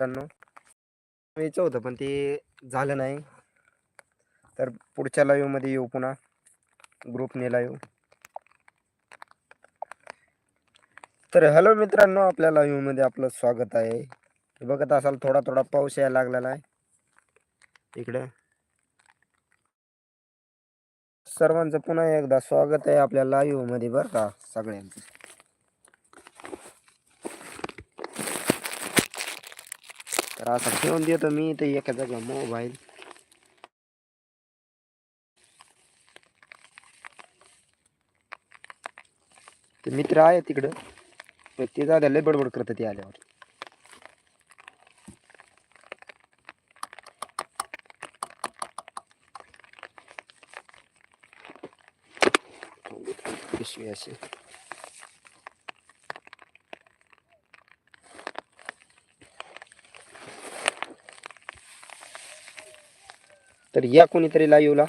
मित्रांनो यायचं होतं पण ते झालं नाही. तर पुढच्या लाईव्हमध्ये येऊ पुन्हा. ग्रुपने लाईव्ह तर हॅलो मित्रांनो आपल्या लाईव्हमध्ये आपलं स्वागत आहे. बघत असाल थोडा थोडा पाऊस यायला लागलेला आहे. इकडे. सर्वांचं पुन्हा एकदा स्वागत आहे आपल्या लाईव्हमध्ये बरं का सगळ्यांचं. तर आता ठेवून देतो मी इथे एका जागा मोबाईल ते मित्र आहे तिकडं ते जाऊ लय बडबड करतं ते आल्यावर पिशवी अशी तर या कोणीतरी लाईव्हला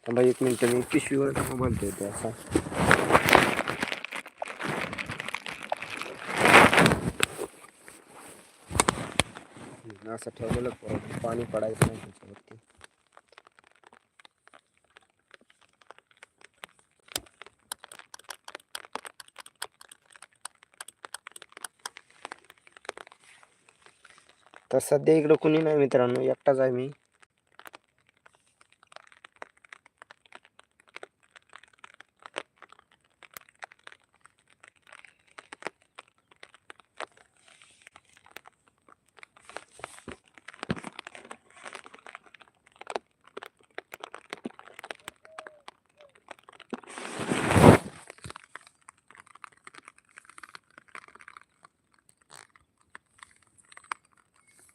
थांबा एक मिनिट मी पिशवीवर मोबाईल ठेवते असा हम्म, असं ठेवलेलं पाणी पडायचं नाही त्याच्यावरती. सध्या इकडं कुणी नाही मित्रांनो एकटाच आहे मी.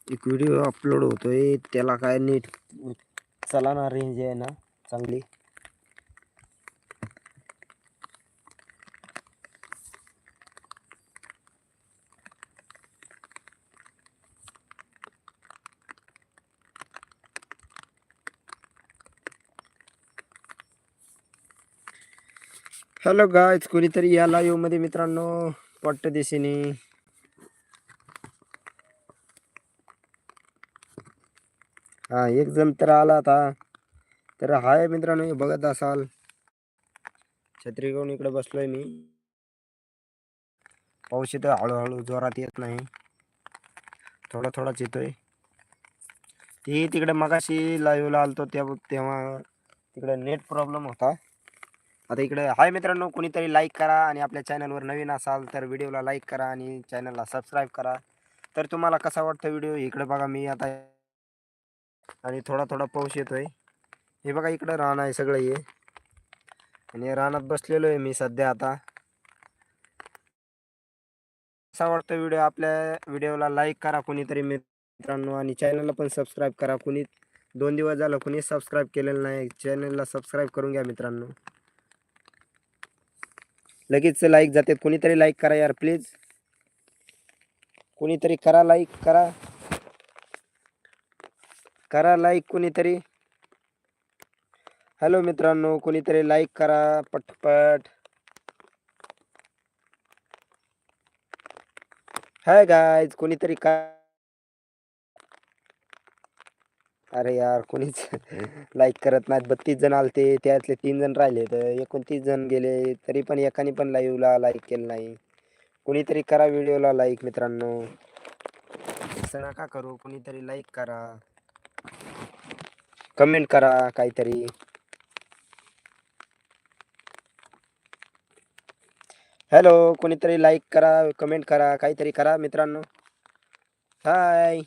एक व्हिडिओ अपलोड होतोय. त्याला काय नीट चला ना रेंज आहे ना चांगली. हॅलो गायच कोणीतरी या यू मध्ये मित्रांनो पट्ट दिशेने हा एक जण तर आला आता. तर हाय मित्रांनो बघत असाल. छत्री घेऊन इकडे बसलोय मी. पाऊस येतोय हळूहळू जोरात येत नाही. थोडा थोडाच येतोय. ती तिकडे मगाशी लाईव्हला आलतो तेव्हा तेव्हा तिकडे नेट प्रॉब्लेम होता. आता इकडे हाय मित्रांनो कुणीतरी लाईक करा आणि आपल्या चॅनलवर नवीन असाल तर व्हिडिओला लाईक करा आणि चॅनलला सबस्क्राईब करा. तर तुम्हाला कसा वाटतं व्हिडिओ इकडे बघा मी आता आणि थोडा थोडा पाऊस येतोय. हे बघा इकडं रान आहे सगळं हे. आणि रानात बसलेलो आहे मी सध्या आता. असा वाटतो व्हिडिओ आपल्या व्हिडिओला लाईक करा कोणीतरी मित्रांनो आणि चॅनलला पण सबस्क्राईब करा. कोणी दोन दिवस झालं कोणी सबस्क्राईब केलेलं नाही. चॅनलला सबस्क्राईब करून घ्या मित्रांनो. लगेच लाईक जाते. कोणीतरी लाईक करा यार प्लीज. कोणीतरी करा लाईक करा. करा लाईक कोणीतरी. हॅलो मित्रांनो कोणीतरी लाईक करा पटपट. हाय गायज कोणीतरी का अरे यार कोणीच लाईक करत नाहीत. बत्तीस जण आलते त्यातले तीन जण राहिले तर एकोणतीस जण गेले तरी पण एकाने पण लाईव्हला लाईक केलं नाही. कोणीतरी करा व्हिडिओला लाईक मित्रांनो. असं नका करू? कोणीतरी लाईक करा. कमेंट करा काहीतरी. हॅलो कोणीतरी लाईक करा कमेंट करा काहीतरी करा मित्रांनो. हाय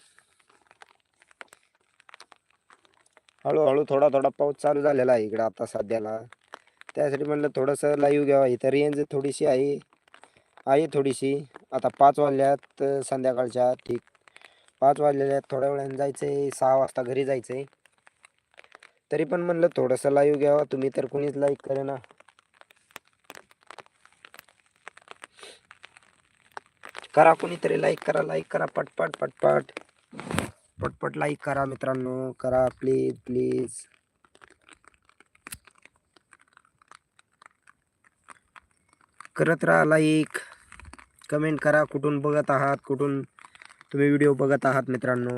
हळूहळू थोडा थोडा पाऊस चालू झालेला आहे इकडं आता सध्याला. त्यासाठी म्हणलं थोडंसं लाईव्ह घ्यावा. इथं रेंज थोडीशी आहे. आहे थोडीशी. आता पाच वाजल्यात संध्याकाळच्या. ठीक. पाच वाजलेल्या थोड्या वेळाने जायचं आहे सहा वाजता घरी जायचं आहे तरी पण म्हणलं थोडंसं लाईव्ह घ्यावा तुम्ही तर कोणीच लाईक करे ना करा कोणीतरी लाईक करा लाईक करा पटपट पटपट. पटपट लाईक करा मित्रांनो करा प्लीज प्लीज करत राहा लाईक कमेंट करा कुठून बघत आहात कुठून तुम्ही व्हिडिओ बघत आहात मित्रांनो.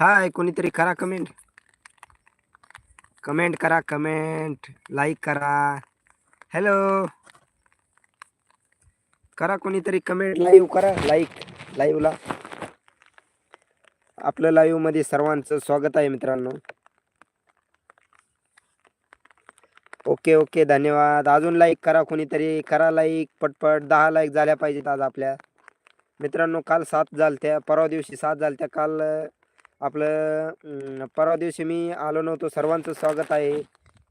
हाय कोणीतरी करा कमेंट कमेंट करा कमेंट लाईक करा. हॅलो करा कोणीतरी कमेंट लाईव्ह करा लाईक लाईव्हला आपलं लाईव्हमध्ये सर्वांचं स्वागत आहे मित्रांनो. ओके ओके धन्यवाद. अजून लाईक करा कोणीतरी. करा लाईक पटपट. दहा लाईक झाल्या पाहिजेत आज आपल्या. मित्रांनो काल सात झालत्या. परवा दिवशी सात झालत्या. काल आपलं परवा दिवशी मी आलो नव्हतो. सर्वांचं स्वागत आहे.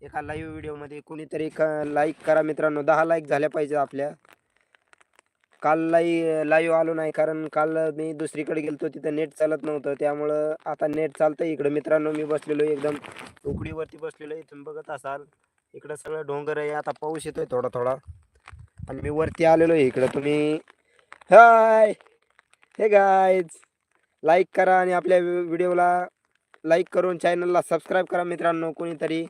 एका लाईव्ह व्हिडिओमध्ये कोणीतरी क लाईक करा मित्रांनो. दहा लाईक झाल्या पाहिजे आपल्या. काल लाई लाईव्ह आलो नाही कारण काल मी दुसरीकडे गेलतो. तिथं नेट चालत नव्हतं. त्यामुळं आता नेट चालतं इकडं. मित्रांनो मी बसलेलो एकदम. उकडीवरती बसलेलो इथून बघत असाल. इकडं सगळं डोंगर आहे. आता पाऊस येतोय थोडा थोडा आणि मी वरती आलेलो आहे. इकडं तुम्ही हाय हे गायज लाईक करा आणि आपल्या व्हिडिओला लाईक करून चॅनलला सबस्क्राईब करा मित्रांनो कोणीतरी.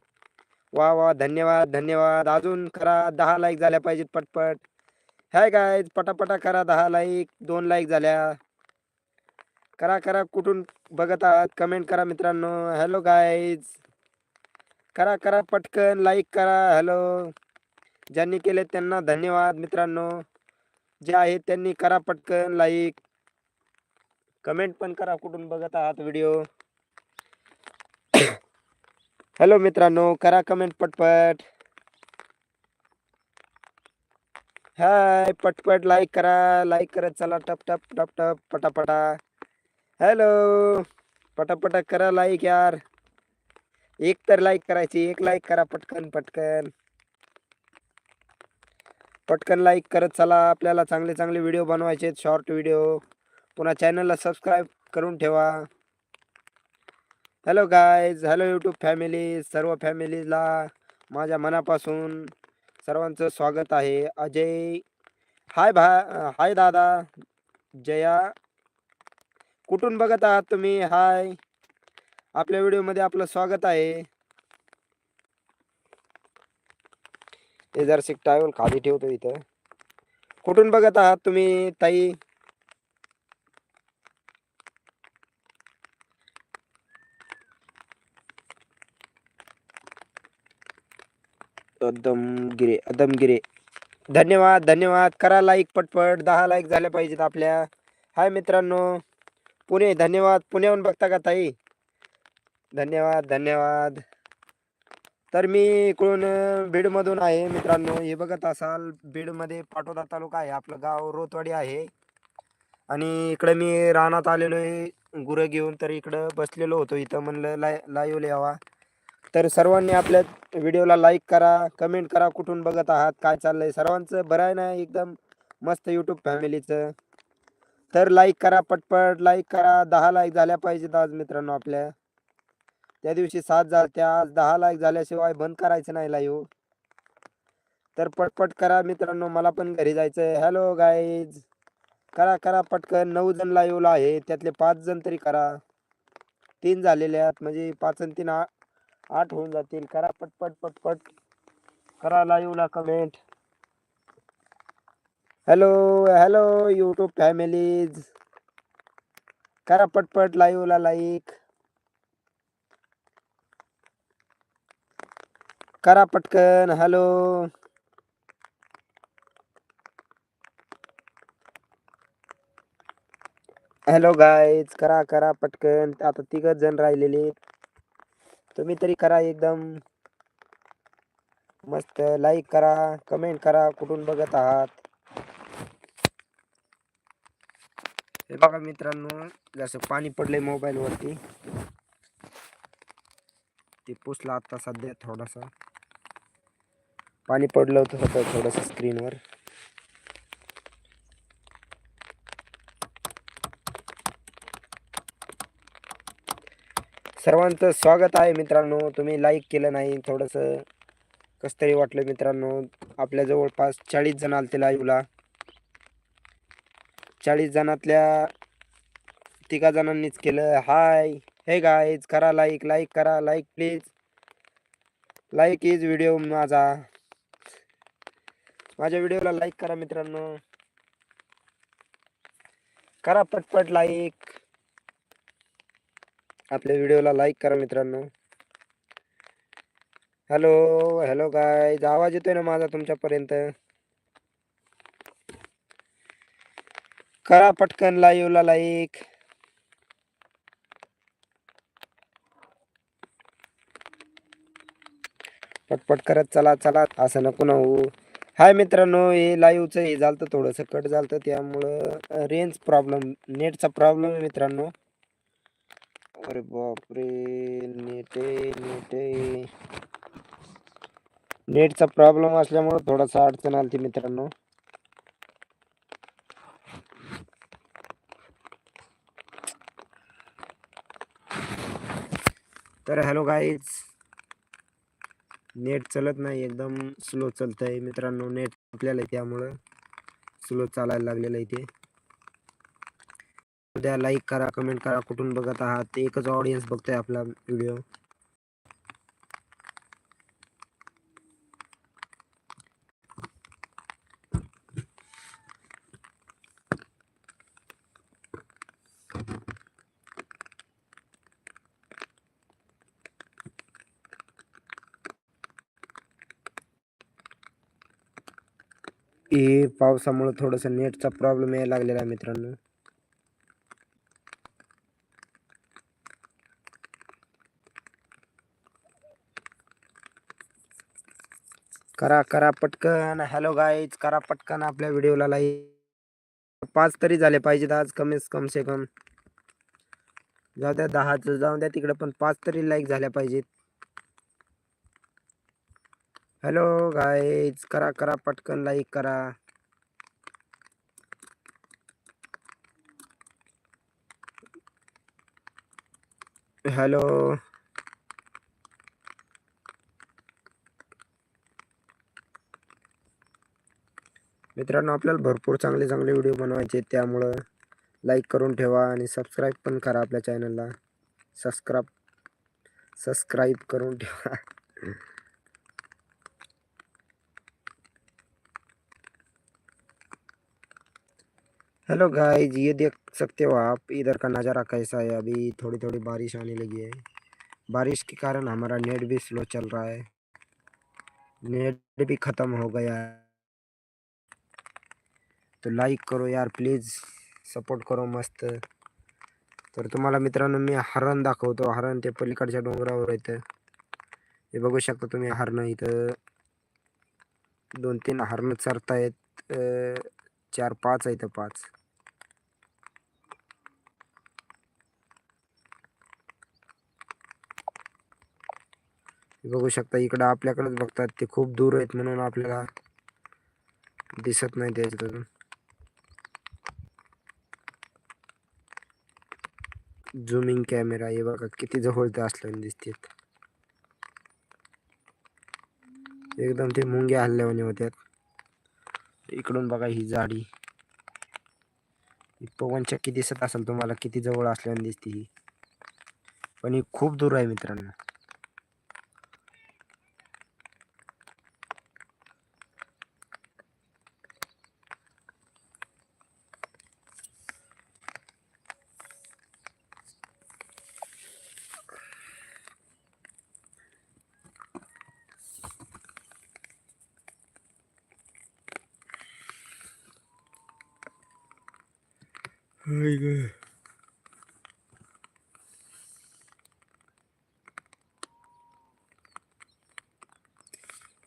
वा वा धन्यवाद धन्यवाद. अजून करा दहा लाईक झाल्या पाहिजेत पटपट. हाय काय पटापटा करा दहा लाईक दोन लाईक झाल्या. करा करा कुठून बघत आहात कमेंट करा मित्रांनो. हॅलो गायज करा करा पटकन लाईक करा. हॅलो ज्यांनी केले त्यांना धन्यवाद मित्रांनो. जे आहेत त्यांनी करा पटकन लाईक कमेंट पण करा कुठून बघत आहात व्हिडिओ. हॅलो मित्रांनो करा कमेंट पटपट. हाय पटपट लाईक करा लाईक करत चला टप टप टप टप पटापटा. हॅलो पटापटा करा लाईक यार. एक तर लाईक करायची एक लाईक करा पटकन पटकन. पटकन लाईक करत चला आपल्याला चांगले चांगले व्हिडिओ बनवायचे शॉर्ट व्हिडिओ पुन्हा चॅनलला सबस्क्राईब करून ठेवा. Hello guys hello YouTube family सर्व फॅमिलीला माझ्या मनापासून सर्वांचं स्वागत आहे. अजय हाय भा हाय दादा जया. कुठून बघत आहात तुम्ही? हाय आपल्या व्हिडिओमध्ये आपलं स्वागत आहे. हे जर टायवल खाली ठेवतो इथं. कुठून बघत आहात तुम्ही ताई? अदमगिरे अदमगिरे धन्यवाद धन्यवाद. करा लाईक पटपट. दहा लाईक झाल्या पाहिजेत आपल्या. हाय मित्रांनो. पुणे धन्यवाद. पुण्याहून बघता का ताई? धन्यवाद धन्यवाद. तर मी इकडून बीडमधून आहे मित्रांनो. हे बघत असाल बीडमध्ये पाटोदा तालुका आहे. आपलं गाव रोतवाडी आहे. आणि इकडं मी रानात आलेलो आहे. गुरं घेऊन तर इकडं बसलेलो होतो. इथं म्हणलं लाय लाईव्ह यावा तर सर्वांनी आपल्या व्हिडिओला लाईक करा कमेंट करा कुठून बघत आहात काय चाललंय. सर्वांचं बरं आहे ना एकदम मस्त यूट्यूब फॅमिलीचं तर लाईक करा पटपट लाईक करा. दहा लाईक झाल्या पाहिजेत आज मित्रांनो आपल्या. त्या दिवशी सात झाल्या आज दहा लाईक झाल्याशिवाय बंद करायचं नाही लाईव्ह तर पटपट करा मित्रांनो मला पण घरी जायचं हॅलो गाईज करा करा पटकन. नऊ जण लाईव्हला आहे. त्यातले पाच जण तरी करा. तीन झालेले आहेत म्हणजे पाच आणि तीन आ- आठ होऊन जातील. करा पटपट पटपट. करा लाईव्हला comment hello hello YouTube families करा पटपट लाईव्हला लाईक करा पटकन हॅलो हॅलो गाईज करा करा पटकन. आता तिघच जण राहिलेले तुम्ही तरी करा एकदम. मस्त लाईक करा कमेंट करा कुठून बघत आहात? हे बघा मित्रांनो जसं पाणी पडलंय मोबाईल वरती. ते पुसला आता सध्या थोडासा. पाणी पडलं होतं सध्या थोडस स्क्रीनवर सर्वांचं स्वागत आहे मित्रांनो. तुम्ही लाईक केलं नाही थोडंसं कस तरी वाटलं मित्रांनो. आपल्या जवळपास चाळीस जण आलते लाईव्हला चाळीस जणातल्या तिघा जणांनीच केलं. हाय हे गाईज करा लाईक लाईक करा like please like is video माझा. माझ्या व्हिडिओला लाईक करा मित्रांनो. करा पटपट लाईक आपल्या व्हिडिओला लाईक करा मित्रांनो. हॅलो हॅलो काय आवाज येतोय ना माझा तुमच्यापर्यंत? करा पटकन लाईव्हला लाईक पटपट करत चला चला. असं नको ना हो हाय मित्रांनो हे लाईव्हचं हे झालं थोडंसं कट झालं त्यामुळं रेंज प्रॉब्लेम नेटचा प्रॉब्लेम आहे मित्रांनो. अरे बापरे नेट आहे नेट आहे. नेटचा प्रॉब्लेम असल्यामुळे थोडासा अडचण आली मित्रांनो. तर हॅलो गाईज नेट चलत नाही एकदम स्लो चालत आहे मित्रांनो. नेट आपल्याला त्यामुळं स्लो चालायला लागलेलं आहे ते. उद्या लाईक करा कमेंट करा कुठून बघत आहात एकच ऑडियन्स बघतोय आपला व्हिडिओ हे पावसामुळे थोडंसं नेटचा प्रॉब्लेम यायला लागलेला आहे मित्रांनो. करा करा पटकन. हॅलो गाईज करा पटकन आपल्या व्हिडिओला लाईक पाच तरी झाले पाहिजेत आज कमीच कम से कम. जाऊ द्या दहाच जाऊ द्या तिकडे पण पाच तरी लाईक झाल्या पाहिजेत. हॅलो गाईज करा करा पटकन लाईक करा. हॅलो मित्रांनो आपल्याला भरपूर चांगले चांगले व्हिडिओ बनवायचे त्यामुळं लाईक करून ठेवा आणि सबस्क्राईब पण करा आपल्या चॅनलला सबस्क्राईब सबस्क्राईब करून ठेवा. हेलो गाइज ये देख सकते हो आप इधर का नज़ारा कैसा है? अभी थोड़ी थोड़ी बारिश आने लगी है। बारिश के कारण हमारा नेट भी स्लो चल रहा है। नेट भी ख़त्म हो गया है। तो लाईक करो यार प्लीज सपोर्ट करो मस्त. तर तुम्हाला मित्रांनो मी हरण दाखवतो. हरण ते पलीकडच्या डोंगरावर येतं हे बघू शकता तुम्ही हरणं इथं. दोन तीन हरणं चरतायत. चार पाच आहेत पाच. बघू शकता इकडं आपल्याकडेच बघतात. ते खूप दूर आहेत म्हणून आपल्याला दिसत नाही त्याच्यातून झुमिंग कॅमेरा हे बघा किती जवळ ते असल्याने दिसतात एकदम ते मुंग्या हल्ल्यावाने होत्यात. इकडून बघा ही झाडी. पवनचक्की दिसत असेल तुम्हाला किती जवळ असल्याने दिसते ही. पण ही खूप दूर आहे मित्रांनो. 아이고.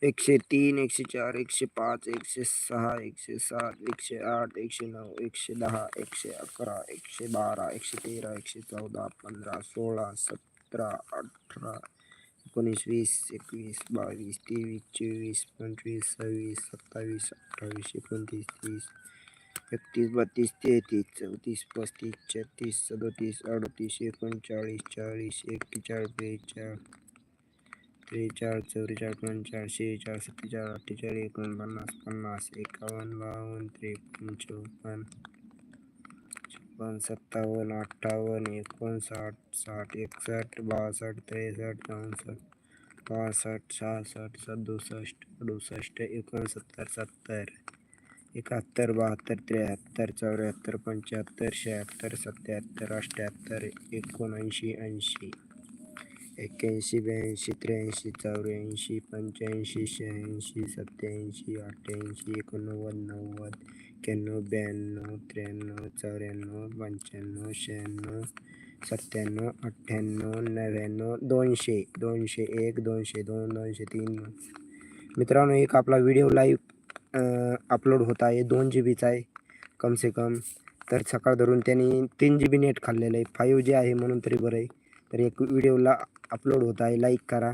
एकशे तीन एकशे चार एकशे पाच एकशे सहा एकशे सात एकशे आठ एकशे नऊ एकशे दहा एकशे अकरा एकशे बारा एकशे तेरा एकशे चौदा पंधरा सोळा सतरा अठरा एकोणीस वीस एकवीस बावीस तेवीस चोवीस पंचवीस सव्वीस सत्तावीस अठ्ठावीस एकोणतीस तीस एकतीस बत्तीस तेहतीस चौतीस पस्तीस छत्तीस सदतीस अडतीस एकोणचाळीस चाळीस एक्केचाळीस बेचाळीस त्रेचाळीस चौवेचाळीस पंचेचाळीस शेहेचाळीस सत्तेचाळीस अठ्ठेचाळीस एकोणपन्नास पन्नास एकावन्न बावन्न त्रेपन्न चौपन्न छप्पन्न सत्तावन्न अठ्ठावन्न एकोणसाठ साठ एकसष्ट बासष्ट त्रेसष्ट चौसष्ट पासष्ट सहासष्ट सदुसष्ट अडुसष्ट एकोणसत्तर सत्तर. एकाहत्तर बहात्तर त्र्याहत्तर चौऱ्याहत्तर पंच्याहत्तर शहात्तर सत्याहत्तर अठ्ठ्याहत्तर एकोणऐंशी ऐंशी एक्क्याऐंशी ब्याऐंशी त्र्याऐंशी चौऱ्याऐंशी पंच्याऐंशी शहाऐंशी सत्याऐंशी अठ्ठ्याऐंशी एकोणनव्वद नव्वद एक्क्याण्णव ब्याण्णव त्र्याण्णव चौऱ्याण्णव पंच्याण्णव शहाण्णव सत्त्याण्णव अठ्ठ्याण्णव नव्याण्णव दोनशे दोनशे एक दोनशे दोन दोनशे तीन. मित्रांनो एक आपला व्हिडिओ लाईव्ह अपलोड होत आहे. दोन जी बीचा आहे कम से कम. तर सकाळ धरून त्यांनी तीन जी बी नेट खाल्लेलं आहे. फाईव्ह जी आहे म्हणून तरी बरं आहे. तर एक व्हिडिओला अपलोड होत आहे. लाईक करा.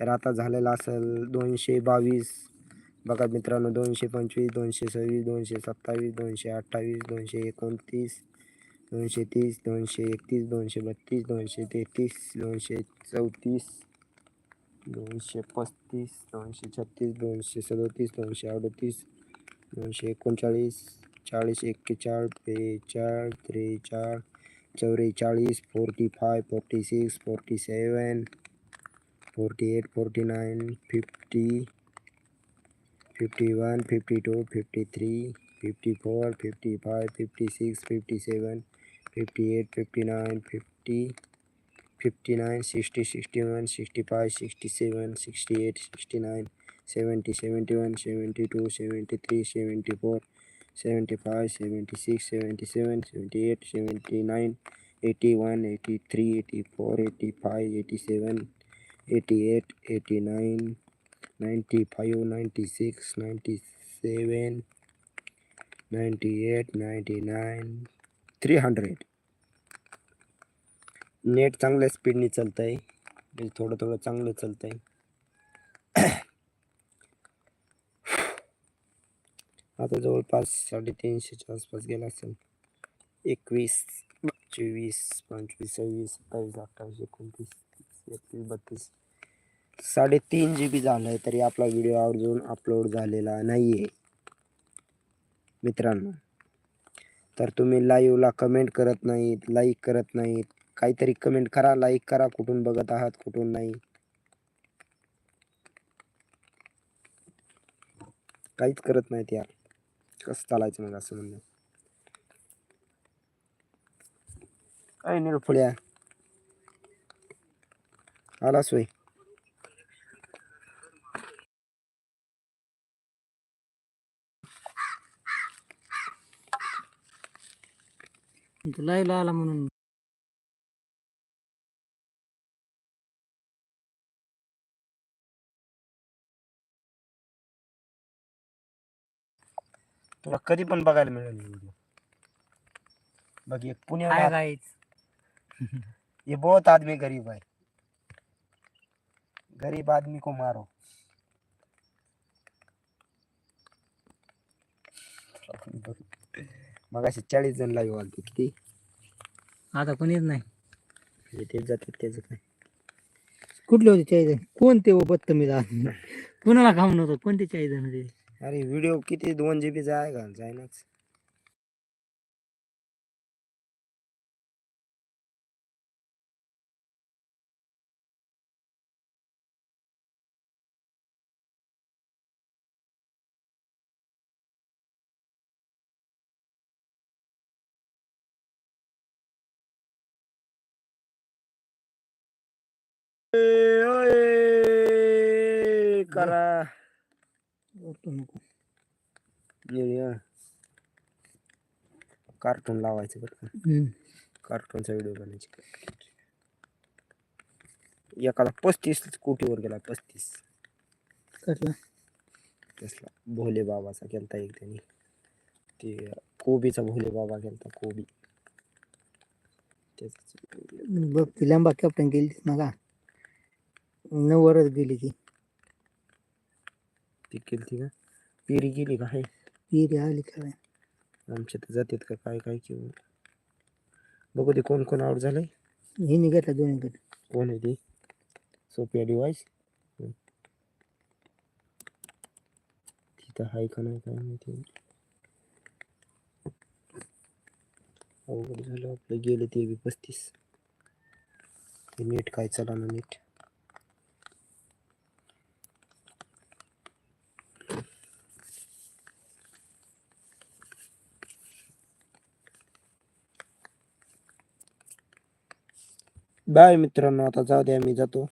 तर आता झालेला असेल दोनशे बावीस. बघा मित्रांनो दोनशे पंचवीस दोनशे सव्वीस दोनशे सत्तावीस दोनशे अठ्ठावीस दोनशे एकोणतीस दोनशे तीस दोनशे एकतीस दोनशे बत्तीस दोनशे तेहतीस दोनशे चौतीस. दोनशे पस्तीस दोनशे छत्तीस दोनशे सदोतीस दोनशे अडतीस दोनशे एकोणचाळीस चाळीस एक्केचाळीस बेचाळीस त्रेचाळ चौवेचाळीस forty five forty six forty seven forty eight forty nine fifty fifty one fifty two fifty three fifty four fifty five fifty six fifty seven fifty eight fifty nine fifty 59 60 61 65 67 68 69 70 71 72 73 74 75 76 77 78 79 81 83 84 85 87 88 89 95 96 97 98 99 300 net चांगल्या स्पीडने चालतं आहे म्हणजे थोडं थोडं चांगलं चालतं आहे आता जवळपास साडेतीनशेच्या आसपास गेला असेल. एकवीस चोवीस पंचवीस सव्वीस सत्तावीस अठ्ठावीस एकोणतीस तीस एकतीस बत्तीस. साडेतीन जी बी झालं आहे तरी आपला व्हिडिओ आवर्जून अपलोड झालेला नाही आहे मित्रांनो तर तुम्ही लाईव्हला कमेंट करत नाहीत लाईक करत नाहीत काहीतरी कमेंट करा लाईक करा कुठून बघत आहात कुठून नाही. काहीच करत नाहीत यार. कसं चालायचं मग असं म्हणजे काय नाही रे फुड्या आलास होय आला म्हणून. तुला कधी पण बघायला मिळेल व्हिडिओ बघ एक काय पुण्याला ये बहुत आदमी गरीब है गरीब आदमी को मारो. मग असे चाळीस जण लाईव्ह आलते किती? आता कोणीच नाही? म्हणजे तेच जातात त्याचं काय कुठले होते चाळीस जण? कोणते व बत्तमीज आदमी? कोणाला खाऊ नव्हतं? कोणते चाळीस जण होते? अरे व्हिडिओ किती दोन जी बीचा आहे का? जायनाच करा. नको. कार्टून लावायचं बरं का. कार्टूनचा व्हिडिओ बनायचे. एकाला पस्तीस कोटीवर गेला पस्तीस. कसला? कसला? भोले बाबाचा केलता एक त्यांनी. ते कोबीचा भोले बाबा केलता कोबी. बघ ती लांबा कॅप्टन गेली ना का? नवरच गेली ती. ती केली का पेरी गेली का आहे? पेरी आली काय आमच्या तर जातात का काय काय किंवा बघू ते कोण कोण आउट झालंय. हिने घेतला दोन्ही गट. कोण आहे ती? सोप्या डिवाइस. तिथं हाय का नाही काय माहिती. अवघड झालं आपलं. गेलं ते बी पस्तीस. नीट काय चला ना नीट. बाय मित्रांनो आता जाऊ द्या मी जातो.